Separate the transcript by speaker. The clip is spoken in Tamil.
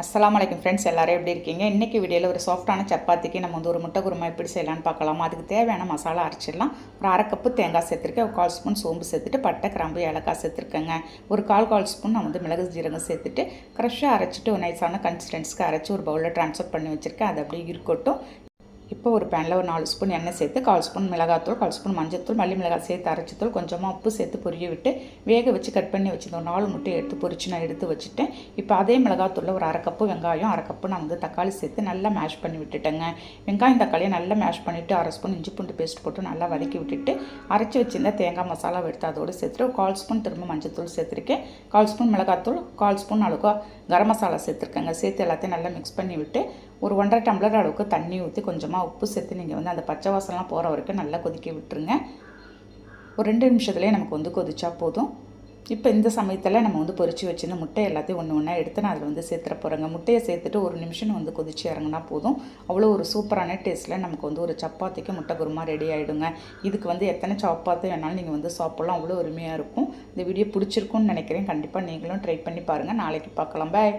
Speaker 1: அஸ்லாம் அலைக்கும் ஃப்ரெண்ட்ஸ் எல்லாரும் எப்படி இருக்கீங்க? இன்றைக்கி வீடியோவில் ஒரு சாஃப்டான சப்பாத்திக்கு நம்ம வந்து ஒரு முட்டை குருமா எப்படி செய்யலாம்னு பார்க்கலாம்? அதுக்கு தேவையான மசாலா அரைச்சிடலாம். ஒரு அரை கப்பு தேங்காய் சேர்த்துருக்கேன். ஒரு கால் ஸ்பூன் சோம்பு சேர்த்துட்டு பட்டை கிராம்பு ஏலக்காய் சேர்த்துருக்கேங்க. ஒரு கால் கால் ஸ்பூன் நான் வந்து மிளகு ஜீரகம் சேர்த்துட்டு ஃப்ரெஷ்ஷாக அரைச்சிட்டு ஒரு நைஸான கன்சிஸ்டன்ஸ்க்கு அரைச்சி ஒரு பவுலில் ட்ரான்ஸ்ஃபர் பண்ணி வச்சுருக்கேன். அது அப்படியே இருக்கட்டும். இப்போ ஒரு பேனில் ஒரு நாலு ஸ்பூன் எண்ணெய் சேர்த்து கால் ஸ்பூன் மிளகாத்தூள் கால் ஸ்பூன் மஞ்சத்தூள் மல்லி மிளகாய் சேர்த்து அரைச்சித்தூள் கொஞ்சமாக உப்பு சேர்த்து பொரிய விட்டு வேக வச்சு கட் பண்ணி வச்சுருந்தோம். நாலு முட்டையை எடுத்து பொரிச்சு நான் எடுத்து வச்சுட்டேன். இப்போ அதே மிளகாத்தூளில் ஒரு அரை கப்பு வெங்காயம் அரை கப்பு நான் வந்து தக்காளி சேர்த்து நல்லா மேஷ் பண்ணி விட்டுட்டேங்க. வெங்காயம் தக்காளியை நல்லா மேஷ் பண்ணிவிட்டு அரை ஸ்பூன் இஞ்சி பூண்டு பேஸ்ட் போட்டு நல்லா வதக்கி விட்டுட்டு அரைச்சி வச்சிருந்த தேங்காய் மசாலா எடுத்து அதோடு சேர்த்துட்டு ஒரு கால் ஸ்பூன் திரும்ப மஞ்சத்தூள் சேர்த்துருக்கேன். கால் ஸ்பூன் மிளகாத்தூள் கால் ஸ்பூன் அளவுக்கு கரம் மசாலா சேர்த்துருக்கேங்க. சேர்த்து எல்லாத்தையும் நல்லா மிக்ஸ் பண்ணி விட்டு ஒரு ஒன்றரை டம்ளர் அளவுக்கு தண்ணி ஊற்றி கொஞ்சமாக உப்பு சேர்த்து நீங்கள் வந்து அந்த பச்சை வாசம்லாம் போகிற வரைக்கும் நல்லா கொதிக்க விட்டுருங்க. ஒரு ரெண்டு நிமிஷத்துலேயே நமக்கு வந்து கொதிச்சா போதும். இப்போ இந்த சமயத்தில் நம்ம வந்து பொறிச்சு வச்சுருந்து முட்டை எல்லாத்தையும் ஒன்று ஒன்றா எடுத்து நான் அதில் வந்து சேர்த்துற போகிறேங்க முட்டையை சேர்த்துட்டு ஒரு நிமிஷம் வந்து கொதிச்சு இறங்கினா போதும். அவ்வளோ ஒரு சூப்பரான டேஸ்ட்டில் நமக்கு வந்து ஒரு சப்பாத்திக்கு முட்டை குருமா ரெடி ஆகிடுங்க இதுக்கு வந்து எத்தனை சப்பாத்தி வேணாலும் நீங்கள் வந்து சாப்பிட்லாம். அவ்வளோ அருமையாக இருக்கும். இந்த வீடியோ பிடிச்சிருக்கும்னு நினைக்கிறேன். கண்டிப்பாக நீங்களும் ட்ரை பண்ணி பாருங்கள் நாளைக்கு பார்க்கலாம். பாய்